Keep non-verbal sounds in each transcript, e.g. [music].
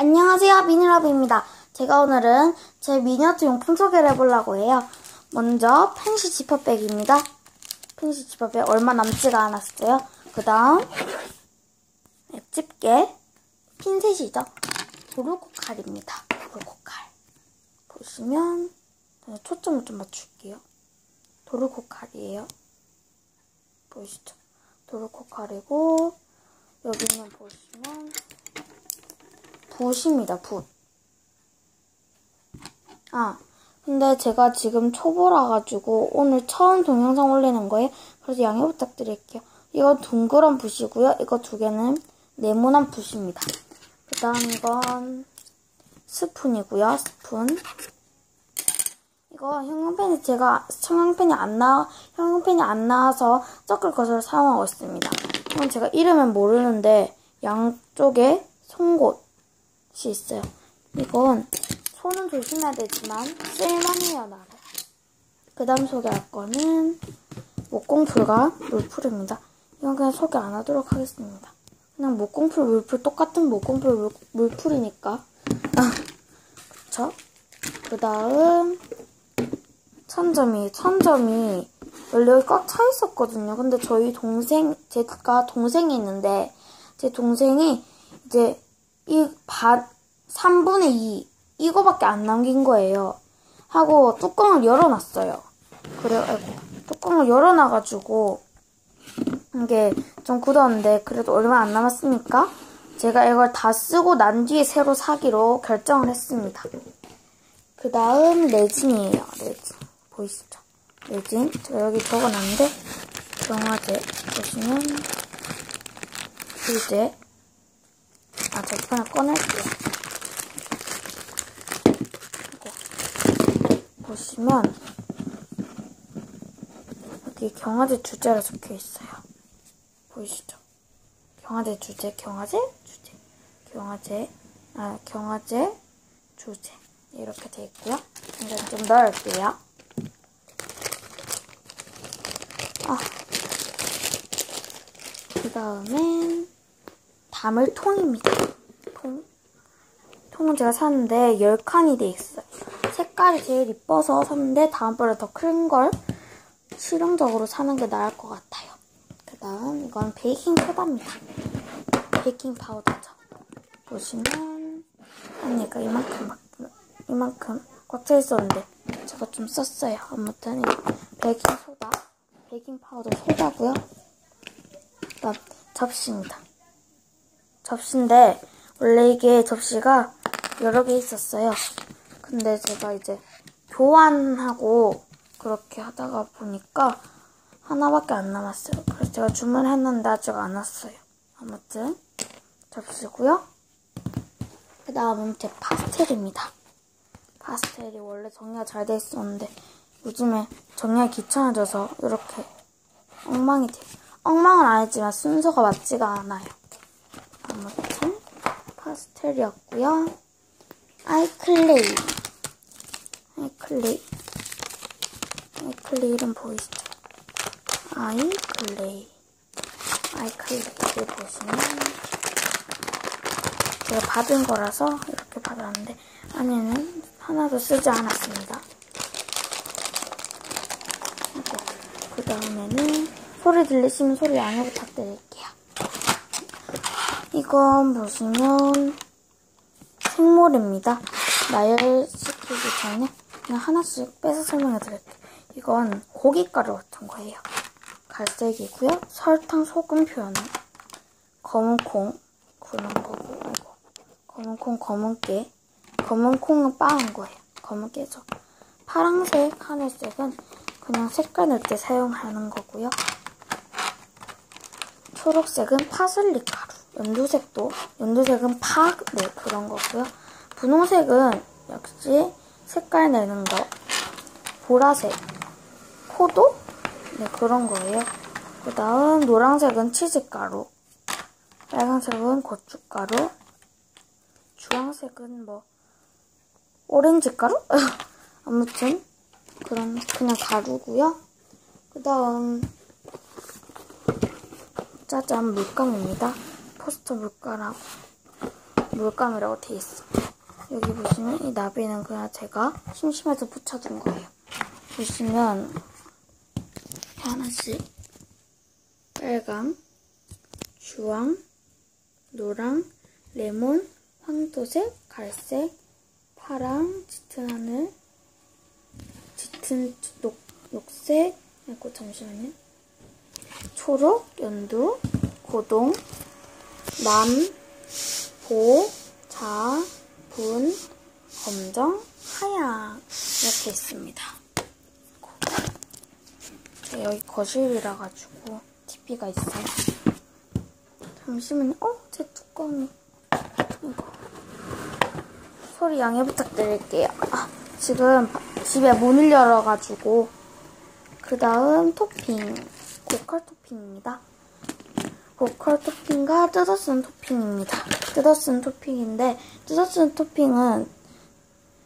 안녕하세요, 미니러브입니다. 제가 오늘은 제 미니어처 용품 소개를 해보려고 해요. 먼저 펜시 지퍼백입니다. 펜시 지퍼백 얼마 남지가 않았어요. 그 다음 집게, 핀셋이죠. 도르코 칼입니다. 도르코 칼. 보시면 초점을 좀 맞출게요. 도르코 칼이에요. 보이시죠? 도르코 칼이고 여기는 보시면 붓입니다, 붓. 아, 근데 제가 지금 초보라 가지고 오늘 처음 동영상 올리는 거예요. 그래서 양해 부탁드릴게요. 이거 둥그런 붓이고요. 이거 두 개는 네모난 붓입니다. 그 다음 이건 스푼이고요. 스푼. 이거 형광펜이 제가 형광펜이 안 나, 형광펜이 안 나와서 섞을 것을 사용하고 있습니다. 이건 제가 이름은 모르는데 양쪽에 송곳 이 있어요. 이건 손은 조심해야 되지만 쓸만해요, 나를. 그 다음 소개할 거는 목공풀과 물풀입니다. 이건 그냥 소개 안 하도록 하겠습니다. 그냥 목공풀, 물풀 똑같은 목공풀, 물, 물풀이니까. 아, 그쵸? 그 다음 천점이, 천점이 원래 여기 꽉 차 있었거든요. 근데 저희 동생, 제가 동생이 있는데 제 동생이 이제 이 반, 3분의 2 이거밖에 안 남긴 거예요. 하고 뚜껑을 열어놨어요. 그래, 아이고, 뚜껑을 열어놔가지고 이게 좀 굳었는데 그래도 얼마 안 남았으니까 제가 이걸 다 쓰고 난 뒤에 새로 사기로 결정을 했습니다. 그 다음 레진이에요. 레진. 보이시죠? 레진. 제가 여기 적어놨는데 경화제 보시면 이제 아, 제가 하나 꺼낼게요. 이거. 보시면, 여기 경화제 주제가 적혀 있어요. 보이시죠? 경화제 주제, 경화제 주제, 경화제, 아, 경화제 주제. 이렇게 돼 있고요. 이제 좀 넣을게요. 아. 그 다음엔, 담을 통입니다. 통. 통은 제가 샀는데 10칸이 돼 있어요. 색깔이 제일 이뻐서 샀는데 다음번에 더 큰 걸 실용적으로 사는 게 나을 것 같아요. 그 다음 이건 베이킹 소다입니다. 베이킹 파우더죠. 보시면 언니가 이만큼 이만큼 꽉차 있었는데 제가 좀 썼어요. 아무튼 베이킹 소다, 베이킹 파우더 소다고요. 그다음 접시입니다. 접시인데 원래 이게 접시가 여러 개 있었어요. 근데 제가 이제 교환하고 그렇게 하다가 보니까 하나밖에 안 남았어요. 그래서 제가 주문했는데 아직 안 왔어요. 아무튼 접시고요. 그 다음은 제 파스텔입니다. 파스텔이 원래 정리가 잘 돼 있었는데 요즘에 정리가 귀찮아져서 이렇게 엉망이 돼요. 엉망은 아니지만 순서가 맞지가 않아요. 아무튼 파스텔이었고요. 아이클레이 아이클레이 아이클레이 이름 보이시죠? 아이클레이 아이클레이를 보시면 제가 받은 거라서 이렇게 받았는데 안에는 하나도 쓰지 않았습니다. 그 다음에는 소리 들리시면 소리 양해 부탁드릴게요. 이건 보시면 생물입니다. 나열시키기 전에 그냥 하나씩 빼서 설명해 드릴게요. 이건 고춧가루 같은 거예요. 갈색이고요. 설탕, 소금 표현은 검은 콩 구는 거고 아이고. 검은 콩, 검은 깨 검은 콩은 빻은 거예요. 검은 깨죠. 파랑색, 하늘색은 그냥 색깔 낼때 사용하는 거고요. 초록색은 파슬리 가루. 연두색도 연두색은 파, 네 그런 거고요. 분홍색은 역시 색깔 내는 거. 보라색, 포도, 네 그런 거예요. 그 다음 노란색은 치즈가루, 빨간색은 고춧가루, 주황색은 뭐 오렌지 가루? [laughs] 아무튼 그런 그냥 가루고요. 그 다음 짜잔 물감입니다. 포스터 물가락 물감이라고 돼 있어. 여기 보시면 이 나비는 그냥 제가 심심해서 붙여둔 거예요. 보시면 하나씩 빨강, 주황, 노랑, 레몬, 황토색, 갈색, 파랑, 짙은 하늘, 짙은 녹, 녹색, 잠시만요. 초록, 연두, 고동, 남, 보, 자, 분, 검정, 하양 이렇게 있습니다. 네, 여기 거실이라 가지고 TV가 있어요. 잠시만요. 어, 제 뚜껑이. 이거. 소리 양해 부탁드릴게요. 아, 지금 집에 문을 열어가지고 그 다음 토핑 고컬 토핑입니다. 고컬 토핑과 뜯어쓴 토핑입니다. 뜯어쓴 토핑인데 뜯어쓴 토핑은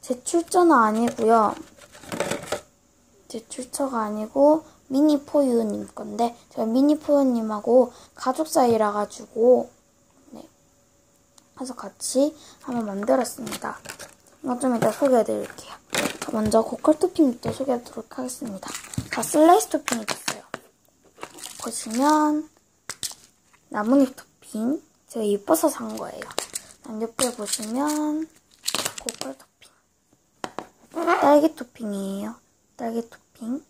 제 출처는 아니고요. 제 출처가 아니고 미니 포유님 건데 제가 미니 포유님하고 가족 사이라 가지고 네 해서 같이 한번 만들었습니다. 이거 좀 이따 소개해드릴게요. 먼저 고컬 토핑부터 소개하도록 하겠습니다. 다 슬라이스 토핑이 됐어요. 보시면 나뭇잎 토핑 제가 이뻐서 산 거예요. 옆에 보시면 고컬 토핑 딸기 토핑이에요. 딸기 토핑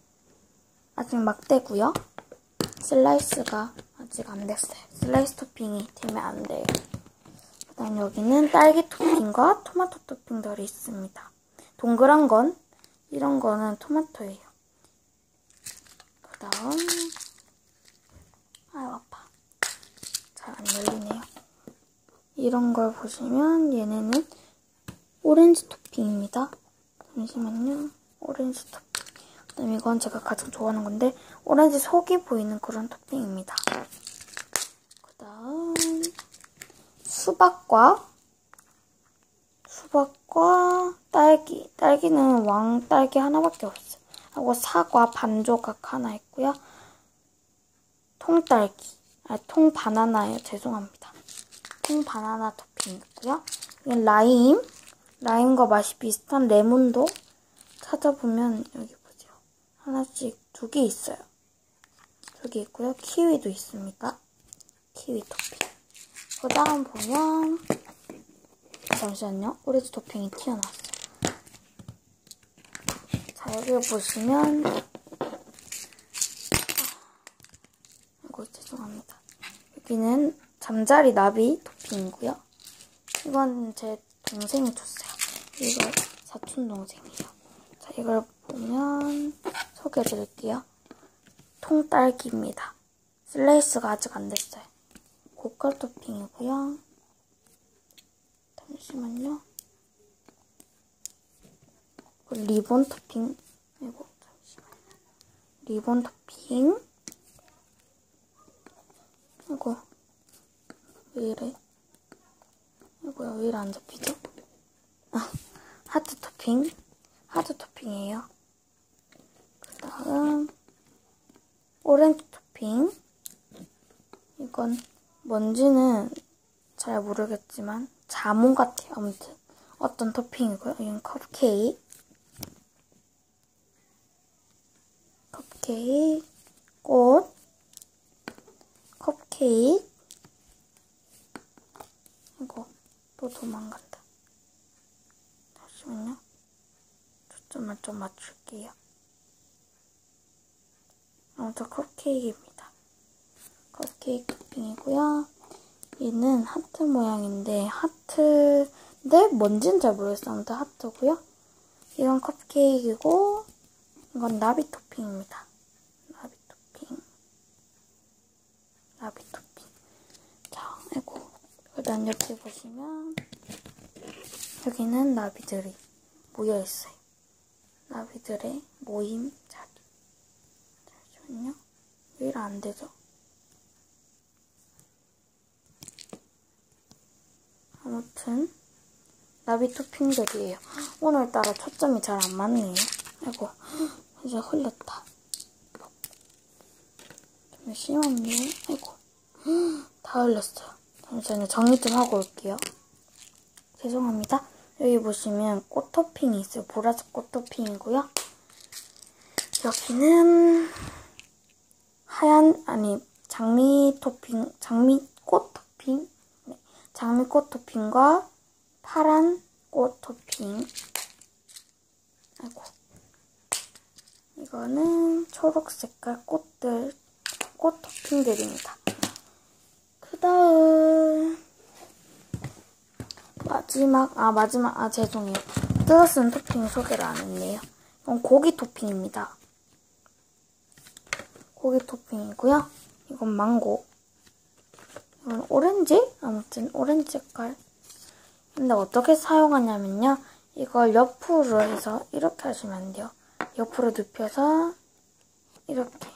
아직 막대고요. 슬라이스가 아직 안 됐어요. 슬라이스 토핑이 되면 안 돼요. 그 다음 여기는 딸기 토핑과 토마토 토핑들이 있습니다. 동그란 건 이런 거는 토마토예요. 그 다음 아유 아파. 잘 안 열리네요. 이런 걸 보시면 얘네는 오렌지 토핑입니다. 잠시만요. 오렌지 토핑. 그다음 이건 제가 가장 좋아하는 건데 오렌지 속이 보이는 그런 토핑입니다. 그다음 수박과 수박과 딸기. 딸기는 왕 딸기 하나밖에 없어요. 하고 사과 반 조각 하나 있고요. 통딸기. 아, 통 바나나예요. 죄송합니다. 통 바나나 토핑 있고요. 이건 라임. 라임과 맛이 비슷한 레몬도 찾아보면 여기 보세요. 하나씩 두 개 있어요. 두 개 있고요. 키위도 있습니다. 키위 토핑. 그 다음 보면 잠시만요. 오렌지 토핑이 튀어나왔어요. 자, 여기 보시면 이거 죄송합니다. 여기는 잠자리 나비 토핑이고요. 이건 제 동생이 줬어요. 이거 사촌 동생이에요. 자, 이걸 보면 소개해 드릴게요. 통딸기입니다. 슬레이스가 아직 안 됐어요. 고컬 토핑이고요. 잠시만요. 리본 토핑. 이거 잠시만요. 리본 토핑. 이거 왜 이래? 이거야 왜 이래 안 잡히죠? 아, 하트 토핑. 하트 토핑이에요. 그 다음 오렌지 토핑. 이건 뭔지는 잘 모르겠지만 자몽 같아요. 아무튼 어떤 토핑이고요. 이건 컵케이크. 컵케이크, 꽃, 컵 케이크. 이거 또 도망간다. 잠시만요. 초점을 좀 맞출게요. 아무튼 컵케이크입니다. 컵케이크 토핑이고요. 얘는 하트 모양인데 하트인데 뭔지는 잘 모르겠어요. 아무튼 하트고요. 이건 컵케이크이고 이건 나비 토핑입니다. 나비 토핑. 나비 토핑. 자, 아이고. 일단 옆에 보시면 여기는 나비들이 모여 있어요. 나비들의 모임 자리. 잠시만요. 왜 이래 안 되죠? 아무튼 나비 토핑들이에요. 오늘따라 초점이 잘 안 맞네요. 아이고 이제 흘렸다. 잠시만요. 아이고 다 흘렸어요. 잠시만요. 정리 좀 하고 올게요. 죄송합니다. 여기 보시면 꽃 토핑이 있어요. 보라색 꽃 토핑이고요. 여기는 하얀 아니 장미 토핑 장미꽃 토핑 네, 장미꽃 토핑과 파란 꽃 토핑 아이고 이거는 초록 색깔 꽃들 꽃 토핑들입니다. 그 다음 마지막 아 마지막 아 죄송해요 뜯어 쓴 토핑 소개를 안 했네요. 이건 고기 토핑입니다. 고기 토핑이고요. 이건 망고. 이건 오렌지? 아무튼 오렌지 색깔. 근데 어떻게 사용하냐면요. 이걸 옆으로 해서 이렇게 하시면 안 돼요. 옆으로 눕혀서 이렇게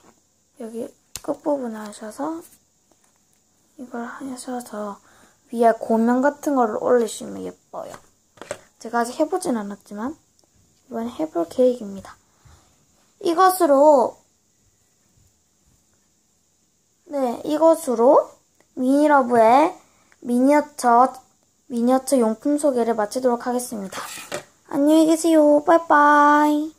여기 끝부분에 하셔서 이걸 하셔서 위에 고명 같은 거를 올리시면 예뻐요. 제가 아직 해보진 않았지만 이번에 해볼 계획입니다. 이것으로 네, 이것으로 미니러브의 미니어처 미니어처 용품 소개를 마치도록 하겠습니다. 안녕히 계세요. 빠이빠이.